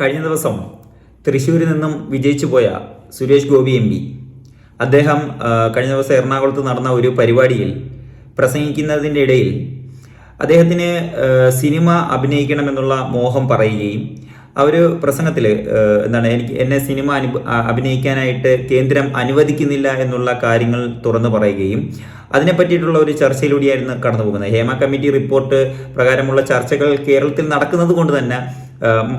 കഴിഞ്ഞ ദിവസം തൃശ്ശൂരിൽ നിന്നും വിജയിച്ചു പോയ സുരേഷ് ഗോപി എം പി. അദ്ദേഹം കഴിഞ്ഞ ദിവസം എറണാകുളത്ത് നടന്ന ഒരു പരിപാടിയിൽ പ്രസംഗിക്കുന്നതിന്റെ ഇടയിൽ അദ്ദേഹത്തിന് സിനിമ അഭിനയിക്കണമെന്നുള്ള മോഹം പറയുകയും ആ ഒരു പ്രസംഗത്തിൽ എന്താണ് എനിക്ക് എന്നെ സിനിമ അനു അഭിനയിക്കാനായിട്ട് കേന്ദ്രം അനുവദിക്കുന്നില്ല എന്നുള്ള കാര്യങ്ങൾ തുറന്നു പറയുകയും അതിനെ പറ്റിയിട്ടുള്ള ഒരു ചർച്ചയിലൂടെയായിരുന്നു കടന്നു പോകുന്നത്. ഹേമ കമ്മിറ്റി റിപ്പോർട്ട് പ്രകാരമുള്ള ചർച്ചകൾ കേരളത്തിൽ നടക്കുന്നത് കൊണ്ട് തന്നെ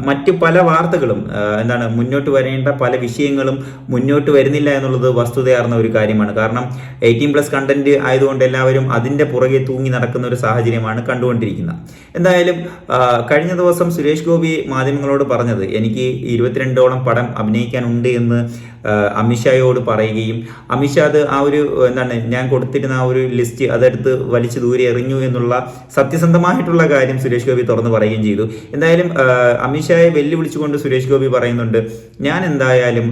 മറ്റ് പല വാർത്തകളും എന്താണ് മുന്നോട്ട് വരേണ്ട പല വിഷയങ്ങളും മുന്നോട്ട് വരുന്നില്ല എന്നുള്ളത് വസ്തുതയാർന്ന ഒരു കാര്യമാണ്. കാരണം എയ്റ്റീൻ പ്ലസ് കണ്ടന്റ് ആയതുകൊണ്ട് എല്ലാവരും അതിന്റെ പുറകെ തൂങ്ങി നടക്കുന്ന ഒരു സാഹചര്യമാണ് കണ്ടുകൊണ്ടിരിക്കുന്നത്. എന്തായാലും കഴിഞ്ഞ ദിവസം സുരേഷ് ഗോപി മാധ്യമങ്ങളോട് പറഞ്ഞത് എനിക്ക് ഇരുപത്തിരണ്ടോളം പടം അഭിനയിക്കാനുണ്ട് എന്ന് അമിത്ഷായോട് പറയുകയും അമിത്ഷാ അത് ആ ഒരു എന്താണ് ഞാൻ കൊടുത്തിരുന്ന ആ ഒരു ലിസ്റ്റ് അതെടുത്ത് വലിച്ചു ദൂരെ എറിഞ്ഞു എന്നുള്ള സത്യസന്ധമായിട്ടുള്ള കാര്യം സുരേഷ് ഗോപി തുറന്നു പറയുകയും ചെയ്തു. എന്തായാലും അമിത്ഷായെ വെല്ലുവിളിച്ചുകൊണ്ട് സുരേഷ് ഗോപി പറയുന്നുണ്ട് ഞാൻ എന്തായാലും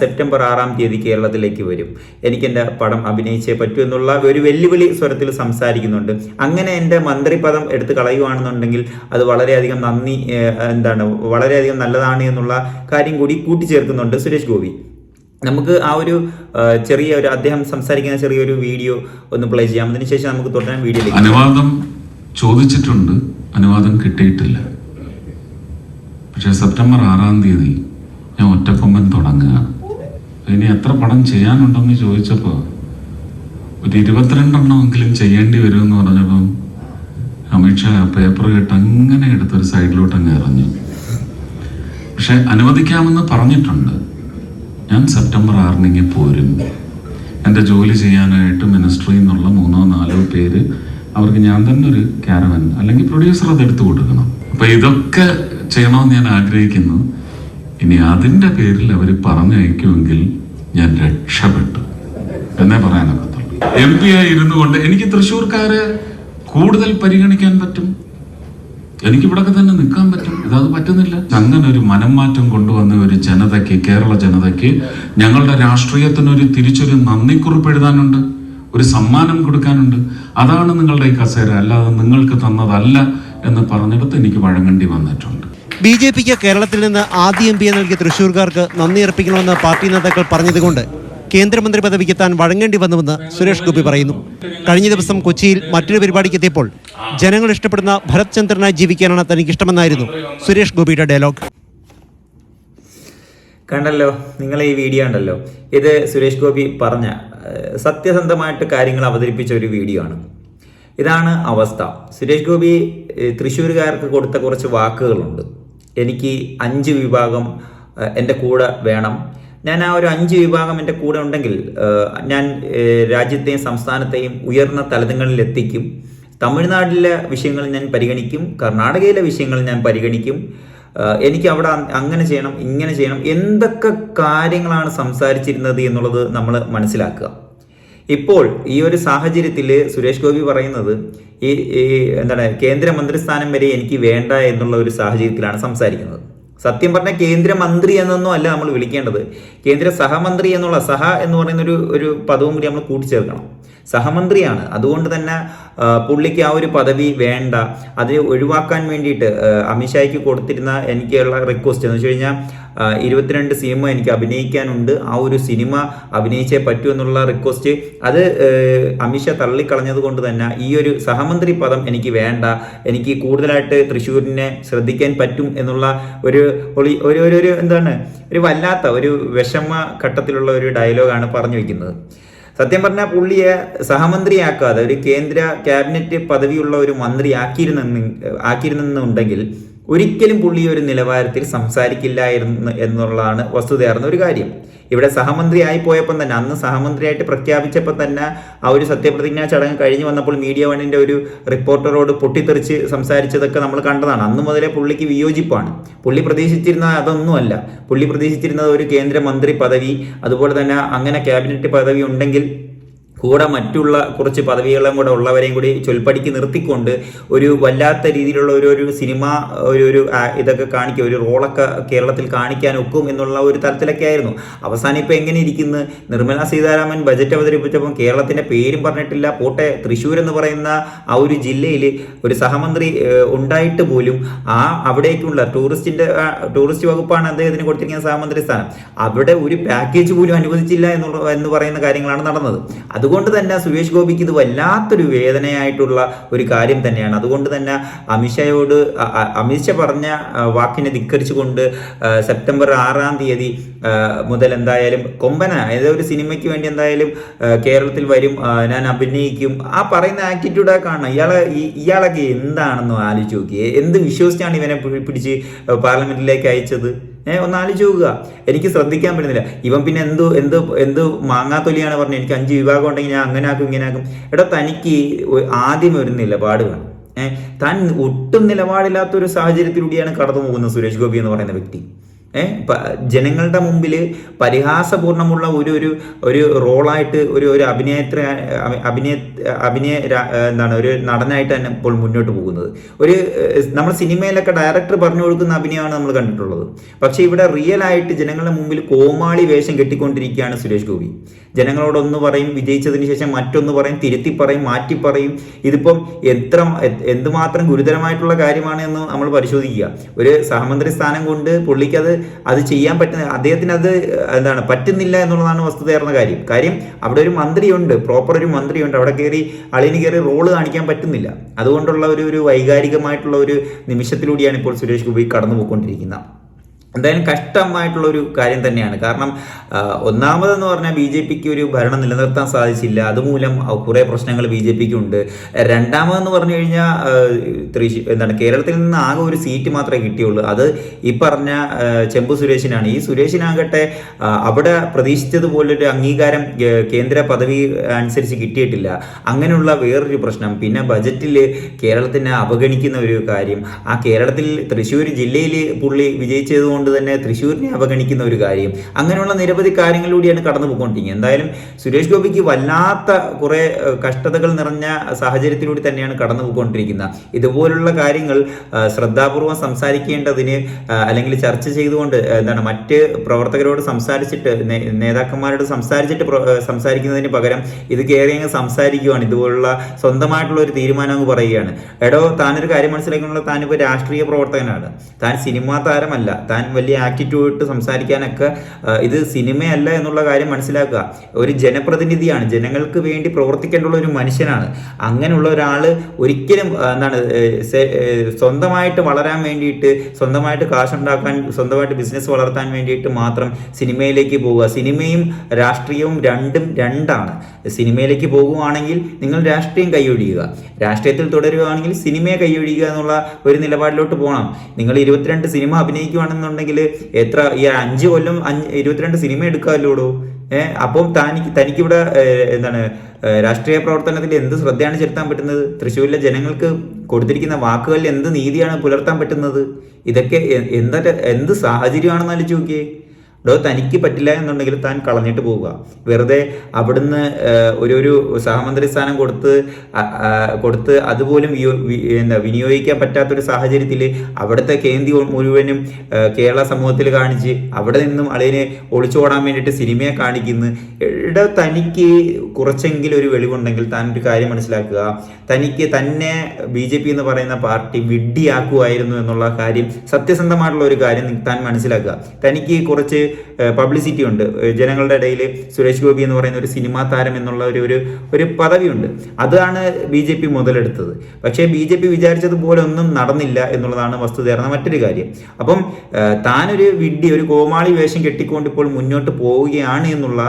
സെപ്റ്റംബർ ആറാം തീയതി കേരളത്തിലേക്ക് വരും. എനിക്ക് എന്റെ പടം അഭിനയിച്ചേ പറ്റൂ എന്നുള്ള ഒരു വെല്ലുവിളി സ്വരത്തിൽ സംസാരിക്കുന്നുണ്ട്. അങ്ങനെ എന്റെ മന്ത്രിപദം എടുത്ത് കളയുകയാണെന്നുണ്ടെങ്കിൽ അത് വളരെയധികം നന്ദി എന്താണ് വളരെയധികം നല്ലതാണ് എന്നുള്ള കാര്യം കൂടി കൂട്ടിച്ചേർക്കുന്നുണ്ട് സുരേഷ് ഗോപി. നമുക്ക് ആ ഒരു ചെറിയ ഒരു അദ്ദേഹം സംസാരിക്കുന്ന ചെറിയൊരു വീഡിയോ ഒന്ന് പ്ലേ ചെയ്യാം. അതിനുശേഷം നമുക്ക് തുടരാൻ വീഡിയോ അനുവാദം ചോദിച്ചിട്ടുണ്ട് അനുവാദം കിട്ടിയിട്ടില്ല. പക്ഷേ സെപ്റ്റംബർ ആറാം തീയതി ഞാൻ ഒറ്റക്കൊമ്പൻ തുടങ്ങുകയാണ്. ഇനി എത്ര പടം ചെയ്യാനുണ്ടെന്ന് ചോദിച്ചപ്പോൾ ഒരു ഇരുപത്തിരണ്ടെണ്ണമെങ്കിലും ചെയ്യേണ്ടി വരുമെന്ന് പറഞ്ഞപ്പം അമിത്ഷാ പേപ്പർ കേട്ട് അങ്ങനെ എടുത്തൊരു സൈഡിലോട്ട് അങ്ങ് ഇറങ്ങി പക്ഷെ അനുവദിക്കാമെന്ന് പറഞ്ഞിട്ടുണ്ട്. ഞാൻ സെപ്റ്റംബർ ആറിനെങ്കിൽ പോരും. എന്റെ ജോലി ചെയ്യാനായിട്ട് മിനിസ്ട്രി നിന്നുള്ള മൂന്നോ നാലോ പേര് അവർക്ക് ഞാൻ തന്നെ ഒരു ക്യാരവൻ അല്ലെങ്കിൽ പ്രൊഡ്യൂസർ അത് എടുത്തു കൊടുക്കണം. അപ്പം ഇതൊക്കെ ചെയ്യണമെന്ന് ഞാൻ ആഗ്രഹിക്കുന്നു. ഇനി അതിന്റെ പേരിൽ അവർ പറഞ്ഞയക്കുമെങ്കിൽ ഞാൻ രക്ഷപ്പെട്ടു. എന്നേ പറയാനൊക്കത്തുള്ളൂ. എം പി ആയി ഇരുന്നു കൊണ്ട് എനിക്ക് തൃശ്ശൂർക്കാരെ കൂടുതൽ പരിഗണിക്കാൻ പറ്റും? എനിക്ക് ഇവിടൊക്കെ തന്നെ നിൽക്കാൻ പറ്റും. ഇതത് പറ്റുന്നില്ല. അങ്ങനെ ഒരു മനം മാറ്റം കൊണ്ടുവന്ന ഒരു ജനതയ്ക്ക് കേരള ജനതയ്ക്ക് ഞങ്ങളുടെ രാഷ്ട്രീയത്തിന് ഒരു തിരിച്ചൊരു നന്ദിക്കുറിപ്പ് എഴുതാനുണ്ട് ഒരു സമ്മാനം കൊടുക്കാനുണ്ട്. അതാണ് നിങ്ങളുടെ ഈ കസേര. അല്ലാതെ നിങ്ങൾക്ക് തന്നതല്ല എന്ന് പറഞ്ഞിടത്ത് എനിക്ക് വഴങ്ങേണ്ടി വന്നിട്ടുണ്ട്. ബി ജെ പിക്ക് കേരളത്തിൽ നിന്ന് ആദ്യ എം പിയെ നൽകിയ തൃശൂർക്കാർക്ക് നന്ദി അർപ്പിക്കണമെന്ന് പാർട്ടി നേതാക്കൾ പറഞ്ഞതുകൊണ്ട് കേന്ദ്രമന്ത്രി പദവിക്ക് താൻ വഴങ്ങേണ്ടി വന്നുവെന്ന് സുരേഷ് ഗോപി പറയുന്നു. കഴിഞ്ഞ ദിവസം കൊച്ചിയിൽ മറ്റൊരു പരിപാടിക്ക് എത്തിയപ്പോൾ ജനങ്ങൾ ഇഷ്ടപ്പെടുന്ന ഭരത് ചന്ദ്രനായി ജീവിക്കാനാണ് തനിക്ക് ഇഷ്ടമെന്നായിരുന്നു സുരേഷ് ഗോപിയുടെ ഡയലോഗ്. കണ്ടല്ലോ നിങ്ങൾ ഈ വീഡിയോ ഉണ്ടല്ലോ ഇത് സുരേഷ് ഗോപി പറഞ്ഞ സത്യസന്ധമായിട്ട് കാര്യങ്ങൾ അവതരിപ്പിച്ച ഒരു വീഡിയോ ആണ്. ഇതാണ് അവസ്ഥ. സുരേഷ് ഗോപി തൃശ്ശൂരുകാർക്ക് കൊടുത്ത കുറച്ച് വാക്കുകളുണ്ട്. എനിക്ക് അഞ്ച് വിഭാഗം എന്റെ കൂടെ വേണം. ഞാൻ ആ ഒരു അഞ്ച് വിഭാഗം എന്റെ കൂടെ ഉണ്ടെങ്കിൽ ഞാൻ രാജ്യത്തെയും സംസ്ഥാനത്തെയും ഉയർന്ന തലങ്ങളിൽ എത്തിക്കും തമിഴ്നാട്ടിലെ വിഷയങ്ങൾ ഞാൻ പരിഗണിക്കും. കർണാടകയിലെ വിഷയങ്ങൾ ഞാൻ പരിഗണിക്കും. എനിക്ക് അവിടെ അങ്ങനെ ചെയ്യണം ഇങ്ങനെ ചെയ്യണം എന്തൊക്കെ കാര്യങ്ങളാണ് സംസാരിച്ചിരുന്നത് എന്നുള്ളത് നമ്മൾ മനസ്സിലാക്കുക. ഇപ്പോൾ ഈ ഒരു സാഹചര്യത്തിൽ സുരേഷ് ഗോപി പറയുന്നത് ഈ എന്താണ് എന്താണ് കേന്ദ്രമന്ത്രിസ്ഥാനം വരെ എനിക്ക് വേണ്ട എന്നുള്ള ഒരു സാഹചര്യത്തിലാണ് സംസാരിക്കുന്നത്. സത്യം പറഞ്ഞാൽ കേന്ദ്രമന്ത്രി എന്നൊന്നും അല്ല നമ്മൾ വിളിക്കേണ്ടത്. കേന്ദ്ര സഹമന്ത്രി എന്നുള്ള സഹ എന്ന് പറയുന്ന ഒരു ഒരു പദവും കൂടി നമ്മൾ കൂട്ടിച്ചേർക്കണം. സഹമന്ത്രിയാണ്. അതുകൊണ്ട് തന്നെ പുള്ളിക്ക് ആ ഒരു പദവി വേണ്ട. അത് ഒഴിവാക്കാൻ വേണ്ടിയിട്ട് അമിത്ഷായ്ക്ക് കൊടുത്തിരുന്ന എനിക്കുള്ള റിക്വസ്റ്റ് എന്ന് വെച്ച് കഴിഞ്ഞാൽ ഇരുപത്തിരണ്ട് സിനിമ എനിക്ക് അഭിനയിക്കാനുണ്ട്. ആ ഒരു സിനിമ അഭിനയിച്ചേ പറ്റൂ എന്നുള്ള റിക്വസ്റ്റ് അത് അമിത്ഷാ തള്ളിക്കളഞ്ഞത് കൊണ്ട് തന്നെ ഈ ഒരു സഹമന്ത്രി പദം എനിക്ക് വേണ്ട. എനിക്ക് കൂടുതലായിട്ട് തൃശ്ശൂരിനെ ശ്രദ്ധിക്കാൻ പറ്റും എന്നുള്ള ഒരു ഒരു ഒരു എന്താണ് ഒരു വല്ലാത്ത ഒരു വിഷമ ഘട്ടത്തിലുള്ള ഒരു ഡയലോഗാണ് പറഞ്ഞു വെക്കുന്നത്. സത്യം പറഞ്ഞാൽ പുള്ളിയെ സഹമന്ത്രിയാക്കാതെ ഒരു കേന്ദ്ര ക്യാബിനറ്റ് പദവിയുള്ള ഒരു മന്ത്രി ആക്കിയിരുന്നെന്ന് ആക്കിയിരുന്നെന്നുണ്ടെങ്കിൽ ഒരിക്കലും പുള്ളി ഒരു നിലവാരത്തിൽ സംസാരിക്കില്ലായിരുന്നു എന്നുള്ളതാണ് വസ്തുതയാർന്ന ഒരു കാര്യം. ഇവിടെ സഹമന്ത്രി ആയി പോയപ്പോൾ തന്നെ അന്ന് സഹമന്ത്രിയായിട്ട് പ്രഖ്യാപിച്ചപ്പോൾ തന്നെ ആ ഒരു സത്യപ്രതിജ്ഞാ ചടങ്ങ് കഴിഞ്ഞു വന്നപ്പോൾ മീഡിയ വണ്ണിന്റെ ഒരു റിപ്പോർട്ടറോട് പൊട്ടിത്തെറിച്ച് സംസാരിച്ചതൊക്കെ നമ്മൾ കണ്ടതാണ്. അന്ന് മുതലേ പുള്ളിക്ക് വിയോജിപ്പാണ്. പുള്ളി പ്രതീക്ഷിച്ചിരുന്നത് അതൊന്നുമല്ല. പുള്ളി പ്രതീക്ഷിച്ചിരുന്നത് ഒരു കേന്ദ്രമന്ത്രി പദവി അതുപോലെ തന്നെ അങ്ങനെ ക്യാബിനറ്റ് പദവി ഉണ്ടെങ്കിൽ കൂടെ മറ്റുള്ള കുറച്ച് പദവികളും കൂടെ ഉള്ളവരെയും കൂടി ചൊൽപ്പടിക്ക് നിർത്തിക്കൊണ്ട് ഒരു വല്ലാത്ത രീതിയിലുള്ള ഒരു ഒരു സിനിമ ഒരു ഒരു ഇതൊക്കെ കാണിക്കുക ഒരു റോളൊക്കെ കേരളത്തിൽ കാണിക്കാൻ ഒക്കും എന്നുള്ള ഒരു തരത്തിലൊക്കെ ആയിരുന്നു. അവസാനം ഇപ്പം എങ്ങനെ ഇരിക്കുന്നു? നിർമ്മല സീതാരാമൻ ബജറ്റ് അവതരിപ്പിച്ചപ്പോൾ കേരളത്തിന്റെ പേരും പറഞ്ഞിട്ടില്ല. പോട്ടെ തൃശ്ശൂർ എന്ന് പറയുന്ന ആ ഒരു ജില്ലയിൽ ഒരു സഹമന്ത്രി ഉണ്ടായിട്ട് പോലും ആ അവിടേക്കുള്ള ടൂറിസ്റ്റിന്റെ ടൂറിസ്റ്റ് വകുപ്പാണ് അദ്ദേഹത്തിന് കൊടുത്തിരിക്കുന്ന സഹമന്ത്രി സ്ഥാനം അവിടെ ഒരു പാക്കേജ് പോലും അനുവദിച്ചില്ല എന്നുള്ള എന്ന് പറയുന്ന കാര്യങ്ങളാണ് നടന്നത്. അതുകൊണ്ട് തന്നെ സുരേഷ് ഗോപിക്ക് ഇത് വല്ലാത്തൊരു വേദനയായിട്ടുള്ള ഒരു കാര്യം തന്നെയാണ്. അതുകൊണ്ട് തന്നെ അമിഷയോട് അമിത്ഷാ പറഞ്ഞ വാക്കിനെ ധിക്കരിച്ചുകൊണ്ട് സെപ്റ്റംബർ ആറാം തീയതി മുതൽ എന്തായാലും കൊമ്പന ഏതോ ഒരു സിനിമയ്ക്ക് വേണ്ടി എന്തായാലും കേരളത്തിൽ വരും ഞാൻ അഭിനയിക്കും ആ പറയുന്ന ആറ്റിറ്റ്യൂഡാ കാണണം. ഇയാളെ ഇയാളൊക്കെ എന്താണെന്ന് ആലോചിച്ച് നോക്കി. എന്ത് വിശ്വസിച്ചാണ് ഇവനെ പിടിച്ച് പാർലമെന്റിലേക്ക് അയച്ചത്? ഏഹ് ഒന്ന് ആലോചിച്ച് നോക്കുക. എനിക്ക് ശ്രദ്ധിക്കാൻ പറ്റുന്നില്ല. ഇവൻ പിന്നെ എന്ത് എന്ത് എന്ത് മാങ്ങാത്തൊലിയാണ് പറഞ്ഞത് എനിക്ക് അഞ്ച് വിഭാഗം ഉണ്ടെങ്കിൽ ഞാൻ അങ്ങനെ ആക്കും ഇങ്ങനെ ആക്കും എടാ തനിക്ക് ആദ്യം ഒരു നിലപാട് വേണം. ഏഹ് താൻ ഒട്ടും നിലപാടില്ലാത്ത ഒരു സാഹചര്യത്തിലൂടെയാണ് കടന്നു പോകുന്നത് സുരേഷ് ഗോപി എന്ന് പറയുന്ന വ്യക്തി. ജനങ്ങളുടെ മുമ്പിൽ പരിഹാസപൂർണമുള്ള ഒരു ഒരു ഒരു റോളായിട്ട് ഒരു ഒരു അഭിനേത്ര അഭിനയ അഭിനയ എന്താണ് ഒരു നടനായിട്ട് തന്നെ ഇപ്പോൾ മുന്നോട്ട് പോകുന്നത്. ഒരു നമ്മൾ സിനിമയിലൊക്കെ ഡയറക്ടർ പറഞ്ഞു കൊടുക്കുന്ന അഭിനയമാണ് നമ്മൾ കണ്ടിട്ടുള്ളത്. പക്ഷേ ഇവിടെ റിയൽ ആയിട്ട് ജനങ്ങളുടെ മുമ്പിൽ കോമാളി വേഷം കെട്ടിക്കൊണ്ടിരിക്കുകയാണ് സുരേഷ് ഗോപി. ജനങ്ങളോടൊന്ന് പറയും വിജയിച്ചതിന് ശേഷം മറ്റൊന്ന് പറയും തിരുത്തി പറയും മാറ്റി പറയും. ഇതിപ്പം എത്ര എന്തുമാത്രം ഗുരുതരമായിട്ടുള്ള കാര്യമാണ് എന്ന് നമ്മൾ പരിശോധിക്കുക. ഒരു സഹമന്ത്രി സ്ഥാനം കൊണ്ട് പുള്ളിക്ക് അത് ചെയ്യാൻ പറ്റുന്ന അദ്ദേഹത്തിന് അത് എന്താണ് പറ്റുന്നില്ല എന്നുള്ളതാണ് വസ്തുതയാർന്ന കാര്യം. കാര്യം അവിടെ ഒരു മന്ത്രിയുണ്ട് പ്രോപ്പർ ഒരു മന്ത്രിയുണ്ട്. അവിടെ കയറി അളിന് കയറി റോൾ കാണിക്കാൻ പറ്റുന്നില്ല. അതുകൊണ്ടുള്ള ഒരു ഒരു വൈകാരികമായിട്ടുള്ള ഒരു നിമിഷത്തിലൂടെയാണ് ഇപ്പോൾ സുരേഷ് ഗോപി കടന്നു പോയിക്കൊണ്ടിരിക്കുന്നത് എന്തായാലും കഷ്ടമായിട്ടുള്ള ഒരു കാര്യം തന്നെയാണ്. കാരണം ഒന്നാമതെന്ന് പറഞ്ഞാൽ ബി ജെ പിക്ക് ഒരു ഭരണം നിലനിർത്താൻ സാധിച്ചില്ല. അതുമൂലം കുറേ പ്രശ്നങ്ങൾ ബി ജെ പിക്ക് ഉണ്ട് രണ്ടാമതെന്ന് പറഞ്ഞു കഴിഞ്ഞാൽ തൃശ്ശൂർ എന്താണ് കേരളത്തിൽ നിന്ന് ആകെ ഒരു സീറ്റ് മാത്രമേ കിട്ടിയുള്ളൂ. അത് ഈ പറഞ്ഞ ചെമ്പു സുരേഷിനാണ്. ഈ സുരേഷിനാകട്ടെ അവിടെ പ്രതീക്ഷിച്ചതുപോലൊരു അംഗീകാരം കേന്ദ്ര പദവി അനുസരിച്ച് കിട്ടിയിട്ടില്ല. അങ്ങനെയുള്ള വേറൊരു പ്രശ്നം. പിന്നെ ബജറ്റിൽ കേരളത്തിനെ അവഗണിക്കുന്ന ഒരു കാര്യം. ആ കേരളത്തിൽ തൃശ്ശൂർ ജില്ലയിൽ പുള്ളി വിജയിച്ചത് കൊണ്ട് തന്നെ തൃശ്ശൂരിനെ അവഗണിക്കുന്ന ഒരു കാര്യം. അങ്ങനെയുള്ള നിരവധി കാര്യങ്ങളിലൂടെയാണ് കടന്നു പോയിക്കൊണ്ടിരിക്കുന്നത് എന്തായാലും സുരേഷ് ഗോപിക്ക് വല്ലാത്ത കുറേ കഷ്ടതകൾ നിറഞ്ഞ സാഹചര്യത്തിലൂടെ തന്നെയാണ് കടന്നു പോയിക്കൊണ്ടിരിക്കുന്നത് ഇതുപോലുള്ള കാര്യങ്ങൾ ശ്രദ്ധാപൂർവം സംസാരിക്കേണ്ടതിന് അല്ലെങ്കിൽ ചർച്ച ചെയ്തുകൊണ്ട് എന്താണ് മറ്റ് പ്രവർത്തകരോട് സംസാരിച്ചിട്ട് നേതാക്കന്മാരോട് സംസാരിച്ചിട്ട് സംസാരിക്കുന്നതിന് പകരം ഇത് കയറി അങ്ങ് സംസാരിക്കുകയാണ് ഇതുപോലുള്ള സ്വന്തമായിട്ടുള്ള ഒരു തീരുമാനം അങ്ങ് പറയുകയാണ്. എടോ താനൊരു കാര്യം മനസ്സിലാക്കാനുള്ള താനിപ്പോൾ രാഷ്ട്രീയ പ്രവർത്തകനാണ്. താൻ സിനിമാ താരമല്ല. താൻ വലിയ ആറ്റിറ്റ്യൂഡ് സംസാരിക്കാനൊക്കെ ഇത് സിനിമയല്ല എന്നുള്ള കാര്യം മനസ്സിലാക്കുക. ഒരു ജനപ്രതിനിധിയാണ് ജനങ്ങൾക്ക് വേണ്ടി പ്രവർത്തിക്കേണ്ടുള്ള ഒരു മനുഷ്യനാണ്. അങ്ങനെയുള്ള ഒരാൾ ഒരിക്കലും എന്താണ് സ്വന്തമായിട്ട് വളരാൻ വേണ്ടിയിട്ട് സ്വന്തമായിട്ട് കാശ് ഉണ്ടാക്കാൻ സ്വന്തമായിട്ട് ബിസിനസ് വളർത്താൻ വേണ്ടിയിട്ട് മാത്രം സിനിമയിലേക്ക് പോവുക. സിനിമയും രാഷ്ട്രീയവും രണ്ടും രണ്ടാണ്. സിനിമയിലേക്ക് പോകുവാണെങ്കിൽ നിങ്ങൾ രാഷ്ട്രീയം കൈയൊഴിയുക. രാഷ്ട്രീയത്തിൽ തുടരുകയാണെങ്കിൽ സിനിമയെ കൈയൊഴിയുക എന്നുള്ള ഒരു നിലപാടിലോട്ട് പോകണം. നിങ്ങൾ ഇരുപത്തിരണ്ട് സിനിമ അഭിനയിക്കുകയാണെന്നുണ്ടെങ്കിൽ എത്ര ഈ അഞ്ച് കൊല്ലം അഞ്ച് ഇരുപത്തിരണ്ട് സിനിമ എടുക്കാമല്ലോടോ ഏഹ് അപ്പം തനിക്ക് തനിക്കിവിടെ എന്താണ് രാഷ്ട്രീയ പ്രവർത്തനത്തിൽ എന്ത് ശ്രദ്ധയാണ് ചെലുത്താൻ പറ്റുന്നത്? തൃശ്ശൂരിലെ ജനങ്ങൾക്ക് കൊടുത്തിരിക്കുന്ന വാക്കുകളിൽ എന്ത് നീതിയാണ് പുലർത്താൻ പറ്റുന്നത്? ഇതൊക്കെ എന്താ എന്ത് സാഹചര്യമാണെന്ന് ആലോചിച്ച് നോക്കിയേ. ഡോ തനിക്ക് പറ്റില്ല എന്നുണ്ടെങ്കിൽ താൻ കളഞ്ഞിട്ട് പോവുക. വെറുതെ അവിടുന്ന് ഒരു ഒരു സഹമന്ത്രി സ്ഥാനം കൊടുത്ത് കൊടുത്ത് അതുപോലും എന്താ വിനിയോഗിക്കാൻ പറ്റാത്തൊരു സാഹചര്യത്തിൽ അവിടുത്തെ കേന്ദ്രി മുഴുവനും കേരള സമൂഹത്തിൽ കാണിച്ച് അവിടെ നിന്നും അളിയനെ ഒളിച്ചോടാൻ വേണ്ടിയിട്ട് സിനിമയെ കാണിക്കുന്നു. ഇവിടെ തനിക്ക് കുറച്ചെങ്കിലും ഒരു വെളിവുണ്ടെങ്കിൽ താൻ ഒരു കാര്യം മനസ്സിലാക്കുക. തനിക്ക് തന്നെ ബി ജെ പി എന്ന് പറയുന്ന പാർട്ടി വിഡ്ഡിയാക്കുമായിരുന്നു എന്നുള്ള കാര്യം സത്യസന്ധമായിട്ടുള്ള ഒരു കാര്യം താൻ മനസ്സിലാക്കുക. തനിക്ക് കുറച്ച് പബ്ലിസിറ്റി ഉണ്ട്. ജനങ്ങളുടെ ഇടയിൽ സുരേഷ് ഗോപി എന്ന് പറയുന്ന ഒരു സിനിമാ താരം എന്നുള്ള ഒരു ഒരു ഒരു പദവിയുണ്ട്. അതാണ് ബി ജെ പി മുതലെടുത്തത്. പക്ഷേ ബി ജെ പി വിചാരിച്ചതുപോലെ ഒന്നും നടന്നില്ല എന്നുള്ളതാണ് വസ്തുതയാർന്ന മറ്റൊരു കാര്യം. അപ്പം താനൊരു വിഡ്ഢി ഒരു കോമാളി വേഷം കെട്ടിക്കൊണ്ട് ഇപ്പോൾ മുന്നോട്ട് പോവുകയാണ് എന്നുള്ള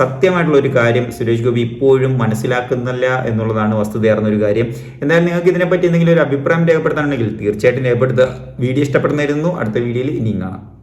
സത്യമായിട്ടുള്ള ഒരു കാര്യം സുരേഷ് ഗോപി ഇപ്പോഴും മനസ്സിലാക്കുന്നില്ല എന്നുള്ളതാണ് വസ്തുതയാർന്ന ഒരു കാര്യം. എന്തായാലും നിങ്ങൾക്ക് ഇതിനെപ്പറ്റി എന്തെങ്കിലും ഒരു അഭിപ്രായം രേഖപ്പെടുത്താനുണ്ടെങ്കിൽ തീർച്ചയായിട്ടും രേഖപ്പെടുത്തുക. വീഡിയോ ഇഷ്ടപ്പെടുന്നതായിരുന്നു അടുത്ത വീഡിയോയിൽ ഇനിയും കാണാം.